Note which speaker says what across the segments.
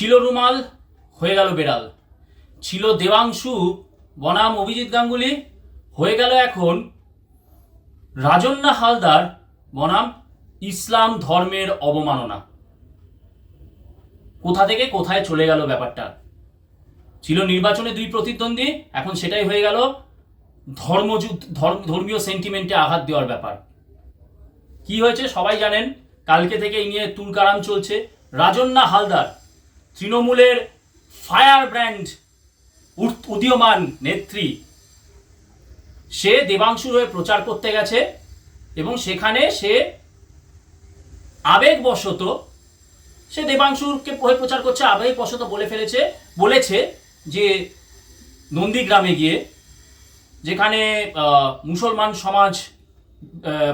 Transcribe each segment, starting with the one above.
Speaker 1: ছিল রুমাল, হয়ে গেল বেড়াল। ছিল দেবাংশু, বনাম, অভিজিৎ গাঙ্গুলি, হয়ে গেল এখন রাজন্না হালদার, বনাম, ইসলাম ধর্মের অবমাননা। কোথা থেকে কোথায় চলে গেল ব্যাপারটা? ছিল নির্বাচনে দুই প্রতিদ্বন্দ্বী, এখন সেটাই হয়ে গেল ধর্মযুদ্ধ, ধর্ম, ধর্মীয় সেন্টিমেন্টে আঘাত দেওয়ার ব্যাপার। কি হয়েছে সবাই জানেন, কালকে থেকে এই নিয়ে তুলকারাম চলছে। রাজন্না হালদার তৃণমূলের ফায়ার ব্র্যান্ড উদীয়মান নেত্রী, সে দেবাংশুর হয়ে প্রচার করতে গেছে এবং সেখানে সে আবেগবশত, সে দেবাংশুরকে হয়ে প্রচার করছে, আবেগবশত বলে ফেলেছে, বলেছে যে নন্দীগ্রামে গিয়ে, যেখানে মুসলমান সমাজ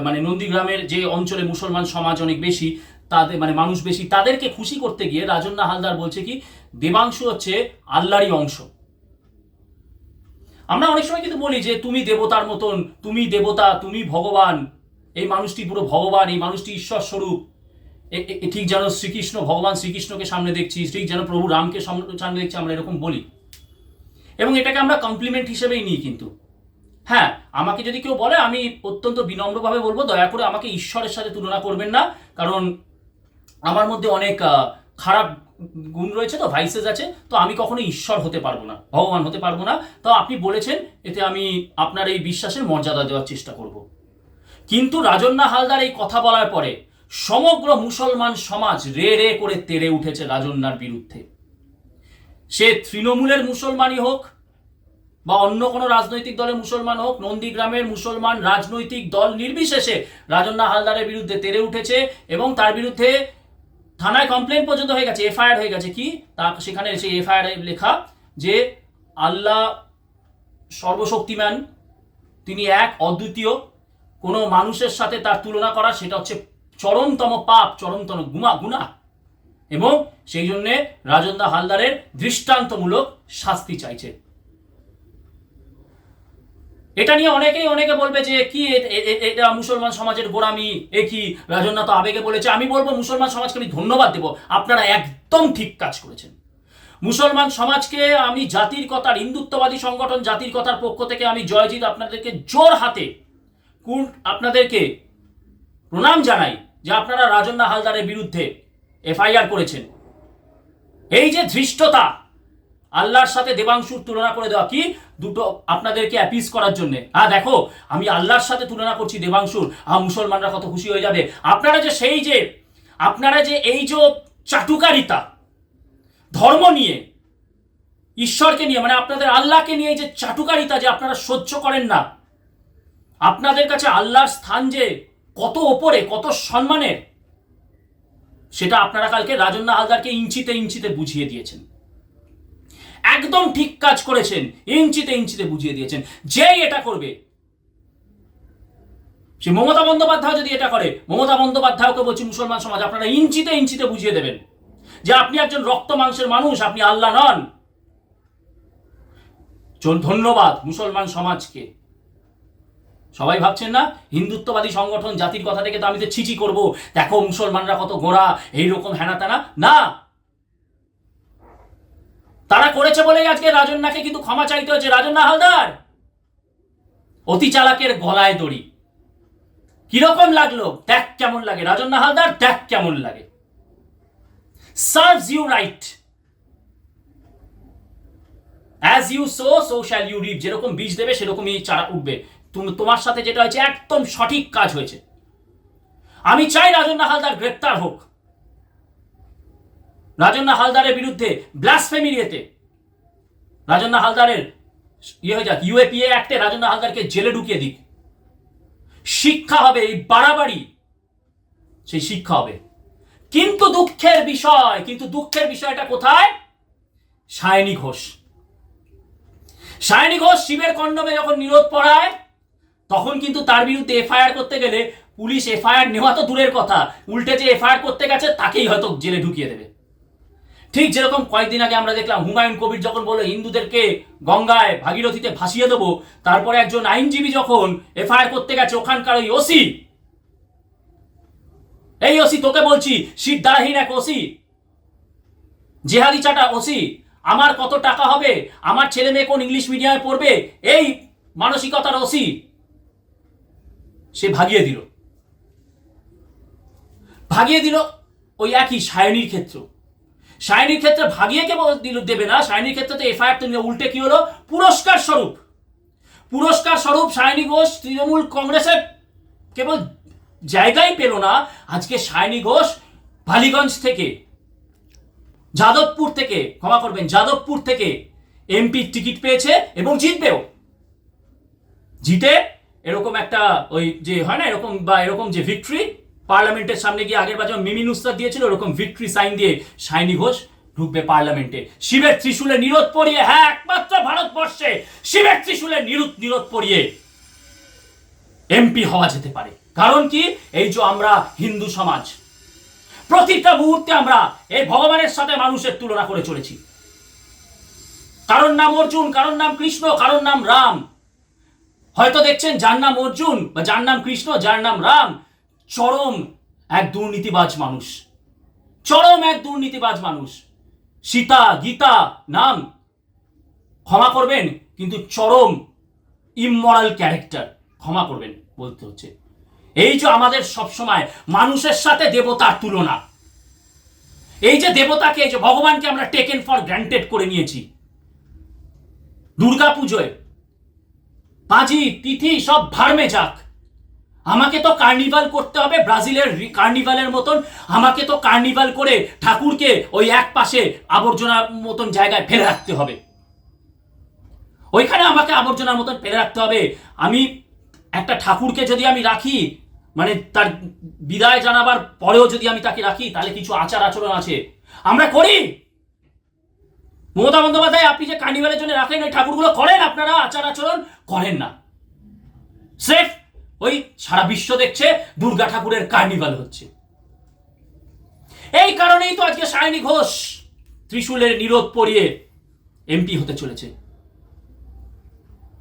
Speaker 1: মানে নন্দীগ্রামের যে অঞ্চলে মুসলমান সমাজ অনেক বেশি তাদের মানে মানুষ বেশি, তাদেরকে খুশি করতে গিয়ে রাজন্না হালদার বলছে কি, দেবাংশু হচ্ছে আল্লাহরই অংশ। আমরা অনেক সময় কিন্তু বলি যে, তুমি দেবতার মতন, তুমি দেবতা, তুমি ভগবান। এই মানুষটি পুরো ভগবান, এই মানুষটি ঈশ্বর স্বরূপ ঠিক যেন শ্রীকৃষ্ণ, ভগবান শ্রীকৃষ্ণকে সামনে দেখছি, ঠিক যেন প্রভু রামকে সামনে দেখছি, আমরা এরকম বলি। এবং এটাকে আমরা কমপ্লিমেন্ট হিসেবেই নিই কিন্তু। হ্যাঁ আমাকে যদি কেউ বলে, আমি অত্যন্ত বিনম্রভাবে বলব, দয়া করে আমাকে ঈশ্বরের সাথে তুলনা করবেন না, কারণ আমার মধ্যে অনেক খারাপ গুণ রয়েছে তো ভাইসেস আছে, তো আমি কখনো ঈশ্বর হতে পারব না, ভগবান হতে পারব না। তো আপনি বলেছেন, এতে আমি আপনার এই বিশ্বাসের মর্যাদা দেওয়ার চেষ্টা করব। কিন্তু রাজন্না হালদার এই কথা বলার পরে সমগ্র মুসলমান সমাজ রে রে করে তেড়ে উঠেছে রাজন্নার বিরুদ্ধে। সে তৃণমূলের মুসলমানই হোক বা অন্য কোনো রাজনৈতিক দলের মুসলমান হোক, নন্দীগ্রামের মুসলমান রাজনৈতিক দল নির্বিশেষে রাজন্না হালদারের বিরুদ্ধে তেড়ে উঠেছে এবং তার বিরুদ্ধে থানায় কমপ্লেন পর্যন্ত হয়ে গেছে এফআইআর হয়ে গেছে। কি? তা সেখানে সেই এফআইআর লেখা যে আল্লাহ সর্বশক্তিমান, তিনি এক, অদ্বিতীয়। কোনো মানুষের সাথে তার তুলনা করা, সেটা হচ্ছে চরমতম পাপ, চরমতম গুমা গুণা এবং সেই জন্যে রাজন্দা হালদারের দৃষ্টান্তমূলক শাস্তি চাইছে। এটা নিয়ে অনেকেই, অনেকে বলবে যে কি এটা মুসলমান সমাজের গোড়ামি, এ কি? রাজন্না তো আবেগে বলেছে। আমি বলব মুসলমান সমাজকে আমি ধন্যবাদ দেব। আপনারা একদম ঠিক কাজ করেছেন। মুসলমান সমাজকে আমি জাতির কথার, হিন্দুত্ববাদী সংগঠন জাতির কথার পক্ষ থেকে আমি জয়জিৎ আপনাদেরকে জোর হাতে আপনাদেরকে প্রণাম জানাই যে আপনারা রাজন্না হালদারের বিরুদ্ধে এফআইআর করেছেন। এই যে ধৃষ্টতা, আল্লাহর সাথে দেবাংশুর তুলনা করে দেওয়া কি? দুটো আপনাদেরকে অ্যাপিস করার জন্য। হ্যাঁ দেখো, আমি আল্লাহর সাথে তুলনা করছি দেবাংশুর। আহ মুসলমানরা কত খুশি হয়ে যাবে। আপনারা যে সেই যে, আপনারা যে এই যে চাটুকারিতা, ধর্ম নিয়ে, ঈশ্বরকে নিয়ে মানে আপনাদের আল্লাহকে নিয়ে যে চাটুকারিতা যে আপনারা সহ্য করেন না, আপনাদের কাছে আল্লাহর স্থান যে কত ওপরে, কত সম্মানের, সেটা আপনারা কালকে রাজন্না হালদারকে ইঞ্চিতে ইঞ্চিতে বুঝিয়ে দিয়েছেন। একদম ঠিক কাজ করেছেন। ইঞ্চিতে ইঞ্চিতে বুঝিয়ে দিয়েছেন। যেই এটা করবে, সে মমতা বন্দ্যোপাধ্যায় যদি এটা করে, মমতা বন্দ্যোপাধ্যায়কে বলছি মুসলমান সমাজ, আপনারা ইঞ্চিতে ইঞ্চিতে বুঝিয়ে দেবেন যে আপনি একজন রক্ত মাংসের মানুষ, আপনি আল্লাহ নন। ধন্যবাদ মুসলমান সমাজকে। সবাই ভাবছেন না, হিন্দুত্ববাদী সংগঠন জাতির কথা থেকে তো আমি তো ছিচি করব। দেখো মুসলমানরা কত গোড়া, এইরকম হেনা তেনা না তারা করেছে বলেই আজকে রাজন্যাকে কিন্তু ক্ষমা চাইতে হচ্ছে রাজন্যা হালদার, অতি চালাকের গলায় দড়ি। কীরকম লাগল? দেখ কেমন লাগে। রাজন্যা হালদার, দেখ কেমন লাগে। Serves you right as you sow so shall you reap যেরকম বীজ দেবে, সেরকমই চারা উঠবে। তুমি তোমার সাথে যেটা হয়েছে, একদম সঠিক কাজ হয়েছে। আমি চাই রাজন্যা হালদার গ্রেপ্তার হোক। রাজন্না হালদারের বিরুদ্ধে ব্লাসফেমির ইয়েতে রাজন্না হালদারের ইয়ে হয়ে যাক ইউএপিএ অ্যাক্টে রাজন্না হালদারকে জেলে ঢুকিয়ে দিক। শিক্ষা হবে এই বাড়াবাড়ি, সেই শিক্ষা হবে। কিন্তু দুঃখের বিষয়, কিন্তু দুঃখের বিষয়টা কোথায়? সায়নী ঘোষ। সায়নী ঘোষ শিবের কন্ডমে যখন নিরোধ পড়ায়, তখন কিন্তু তার বিরুদ্ধে এফআইআর করতে গেলে পুলিশ এফআইআর নেওয়া তো দূরের কথা, উল্টে যে এফআইআর করতে গেছে, তাকেই হয়তো জেলে ঢুকিয়ে দেবে। ঠিক যেরকম কয়েকদিন আগে আমরা দেখলাম হুমায়ুন কবির যখন বলল, হিন্দুদেরকে গঙ্গায় ভাগীরথীতে ভাসিয়ে দেবো। তারপরে একজন আইনজীবী যখন এফআইআর করতে গেছে, ওখানকার ওই ওসি। এই ওসি, তোকে বলছি, সিট দ্বারাহীন এক ওসি। জেহাদি চাটা ওসি, আমার কত টাকা হবে? আমার ছেলে মেয়ে কোন ইংলিশ মিডিয়ামে পড়বে? এই মানসিকতার ওসি। সে ভাগিয়ে দিল। ভাগিয়ে দিল ওই একই সায়নীর ক্ষেত্র। সায়নীর ক্ষেত্রে ভাগিয়ে কেবল দিল, দেবে না। সায়নীর ক্ষেত্রে তো এফআইআর তো উল্টে কি হলো? পুরস্কার স্বরূপ। পুরস্কার স্বরূপ সায়নী ঘোষ তৃণমূল কংগ্রেসের কেবল জায়গাই পেল না। আজকে সায়নী ঘোষ বালিগঞ্জ থেকে, যাদবপুর থেকে, ক্ষমা করবেন, যাদবপুর থেকে এমপি টিকিট পেয়েছে এবং জিতবেও। জিতে এরকম একটা ওই যে হয় না, এরকম বা এরকম যে ভিক্টরি পার্লামেন্টের সামনে গিয়ে আগের যেমন মিমি নুসরাত দিয়েছিল, ওরকম ভিক্টরি সাইন দিয়ে সাইনি ঘোষ ঢুকবে পার্লামেন্টে। শিবের ত্রিশূলে নিরোধ পড়িয়ে হ্যাঁ একমাত্র ভারতবর্ষে শিবের ত্রিশূলে নিরোধ নিরোধ পড়িয়ে এমপি হওয়া যেতে পারে। কারণ কি? এই যে আমরা হিন্দু সমাজ, প্রতিটা মুহূর্তে আমরা এই ভগবানের সাথে মানুষের তুলনা করে চলেছি। কারোর নাম অর্জুন, কারোর নাম কৃষ্ণ, কারোর নাম রাম। হয়তো দেখছেন, যার নাম অর্জুন বা যার নাম কৃষ্ণ, যার নাম রাম চরম এক দুর্নীতিবাজ মানুষ। চরম এক দুর্নীতিবাজ মানুষ। সীতা, গীতা, নাম ক্ষমা করবেন, কিন্তু চরম ইমমরাল ক্যারেক্টার ক্ষমা করবেন বলতে হচ্ছে। এই যে আমাদের সবসময় মানুষের সাথে দেবতার তুলনা। এই যে দেবতাকে, এই যে ভগবানকে আমরা টেকেন ফর গ্রান্টেড করে নিয়েছি। দুর্গা পুজোয় পাঁজি তিথি সব ভার্মে যাক। আমাকে তো কার্নিভাল করতে হবে ব্রাজিলের কার্নিভালের মতন। আমাকে তো কার্নিভাল করে ঠাকুরকে ওই এক পাশে আবর্জনার মতন জায়গায় ফেলে রাখতে হবে। ওইখানে আমাকে আবর্জনার মতন ফেলে রাখতে হবে। আমি একটা ঠাকুরকে যদি আমি রাখি মানে তার বিদায় জানাবার পরেও যদি আমি তাকে রাখি, তাহলে কিছু আচার আচরণ আছে। আমরা করি। মমতা বন্দ্যোপাধ্যায়, আপনি যে কার্নিভালের জন্য রাখেন, ওই ঠাকুরগুলো করেন আপনারা, আচার আচরণ করেন না। স্রেফ ওই সারা বিশ্ব দেখছে দুর্গা ঠাকুরের কার্নিভাল হচ্ছে। এই কারণেই তো আজকে সায়নী ঘোষ ত্রিশূলের নিরোধ পরিয়ে এমপি হতে চলেছে।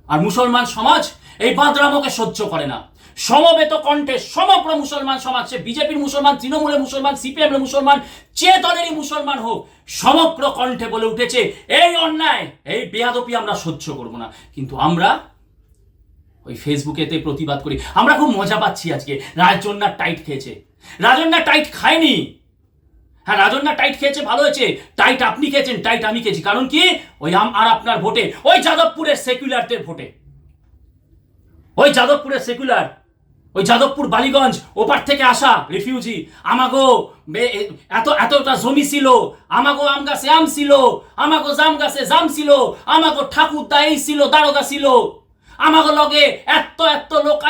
Speaker 1: আর মুসলমান সমাজ এই বাদরামকে সহ্য করে না। সমবেত কণ্ঠে সমগ্র মুসলমান সমাজ, সে বিজেপির মুসলমান, তৃণমূলের মুসলমান সিপিএম এর মুসলমান দলেরই মুসলমান হোক, সমগ্র কণ্ঠে বলে উঠেছে, এই অন্যায়, এই বেয়াদপি আমরা সহ্য করব না। কিন্তু আমরা ওই ফেসবুকেতে প্রতিবাদ করি। আমরা খুব মজা পাচ্ছি আজকে। রাজন্যার টাইট খেয়েছে। রাজন্যার টাইট খায়নি। হ্যাঁ রাজন্যা টাইট খেয়েছে, ভালো হয়েছে। টাইট আপনি খেয়েছেন, টাইট আমি খেয়েছি। কারণ কি? ওই আম আর আপনার ভোটে, ওই যাদবপুরের সেকুলারদের ভোটে। ওই যাদবপুরের সেকুলার, ওই যাদবপুর বালিগঞ্জ, ওপার থেকে আসা রিফিউজি আমাগো এত, এতটা জমি ছিল। আমাগো আম গাছে আম ছিল। আমাগো জাম গাছে জাম ছিল। আমাগো ঠাকুর এই ছিল, দারোগা ছিল। আমাগো লগে এত এত লোক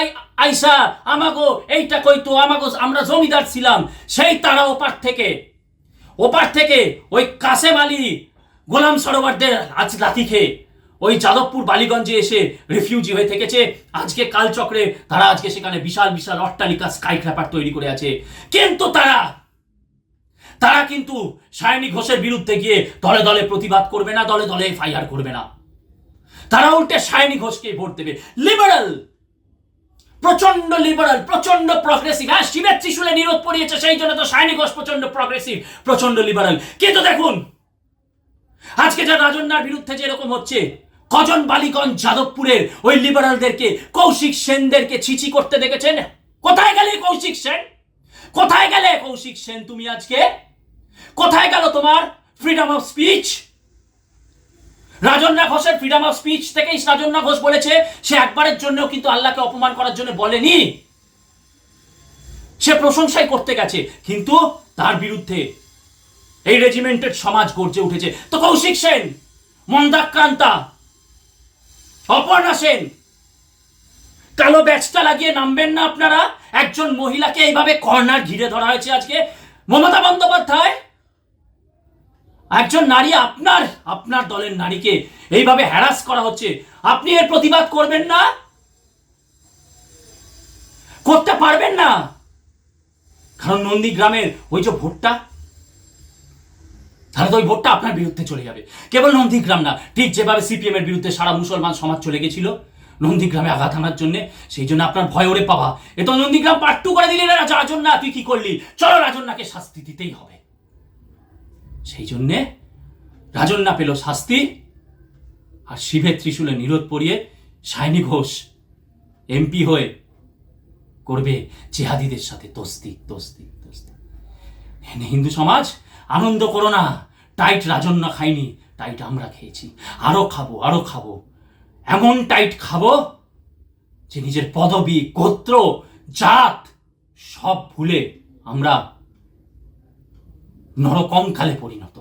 Speaker 1: আইসা, আমাগো এইটা কইতো, আমাগো আমরা জমিদার ছিলাম, সেই তারা ওপার থেকে। ওপার থেকে ওই কাসেম আলী গোলাম সরোবরদের আজ লাথি খেয়ে, ওই যাদবপুর বালিগঞ্জে এসে রিফিউজি হয়ে থেকেছে। আজকে কালচক্রে তারা আজকে সেখানে বিশাল বিশাল অট্টালিকা স্কাই ক্র্যাপার তৈরি করে আছে। কিন্তু তারা তারা কিন্তু সায়নী ঘোষের বিরুদ্ধে গিয়ে দলে দলে প্রতিবাদ করবে না, দলে দলে এফআইআর করবে না। তারা উল্টে সায়নী ঘোষকে ভোট দেবে। লিবারাল প্রচণ্ড লিবারাল প্রচণ্ড প্রগ্রেসিভ হ্যাঁ শিবের ত্রিশুলে নিরোধ পড়িয়েছে, সেই জন্য তো সায়নী ঘোষ প্রচণ্ড প্রগ্রেসিভ প্রচণ্ড লিবারাল কিন্তু দেখুন? আজকে যা রাজন্যার বিরুদ্ধে যে এরকম হচ্ছে, কজন বালিগঞ্জ যাদবপুরের ওই লিবারালদেরকে কৌশিক সেনদেরকে ছিছি করতে দেখেছেন? কোথায় গেলে কৌশিক সেন? কোথায় গেলে কৌশিক সেন তুমি আজকে? কোথায় গেল তোমার ফ্রিডম অফ স্পিচ রাজন্যা ঘোষের ফ্রিডম অফ স্পিচ থেকেই রাজন্যা ঘোষ বলেছে, সে একবারের জন্য কিন্তু আল্লাহকে অপমান করার জন্য বলেনি। সে প্রশংসাই করতে গেছে, কিন্তু তার বিরুদ্ধে এই রেজিমেন্টেড সমাজ গর্জে উঠেছে। তো কৌশিক সেন, মন্দাক্রান্তা, অপর্ণা সেন, কালো ব্যাচটা লাগিয়ে নামবেন না আপনারা? একজন মহিলাকে এইভাবে কর্নার ঘিরে ধরা হয়েছে আজকে। মমতা বন্দ্যোপাধ্যায় একজন নারী আপনার আপনার দলের নারীকে এইভাবে হ্যারাস করা হচ্ছে। আপনি এর প্রতিবাদ করবেন না? করতে পারবেন না? কারণ নন্দীগ্রামের ওই যে ভোটটা, তাহলে তো ওই ভোটটা আপনার বিরুদ্ধে চলে যাবে। কেবল নন্দীগ্রাম না, ঠিক যেভাবে সিপিএম এর বিরুদ্ধে সারা মুসলমান সমাজ চলে গেছিল, নন্দীগ্রামে আঘাত আনার জন্য, সেই জন্য আপনার ভয় ওরে পাবা এ তো নন্দীগ্রাম পাট্টু করে দিলি না রাজন্যা, তুই কি করলি? চলো রাজন্যাকে শাস্তি দিতেই হবে। সেই জন্যে রাজন্যা পেল শাস্তি, আর শিবের ত্রিশূলে নিরোধ পড়িয়ে সায়নী ঘোষ এমপি হয়ে করবে জেহাদিদের সাথে দোস্তি দোস্তি এনে হিন্দু সমাজ, আনন্দ করো না। টাইট রাজন্য খাইনি, টাইট আমরা খেয়েছি। আরও খাব আরও খাব। এমন টাইট খাব যে নিজের পদবি, গোত্র, জাত সব ভুলে আমরা নরকঙ্কালে পরিণত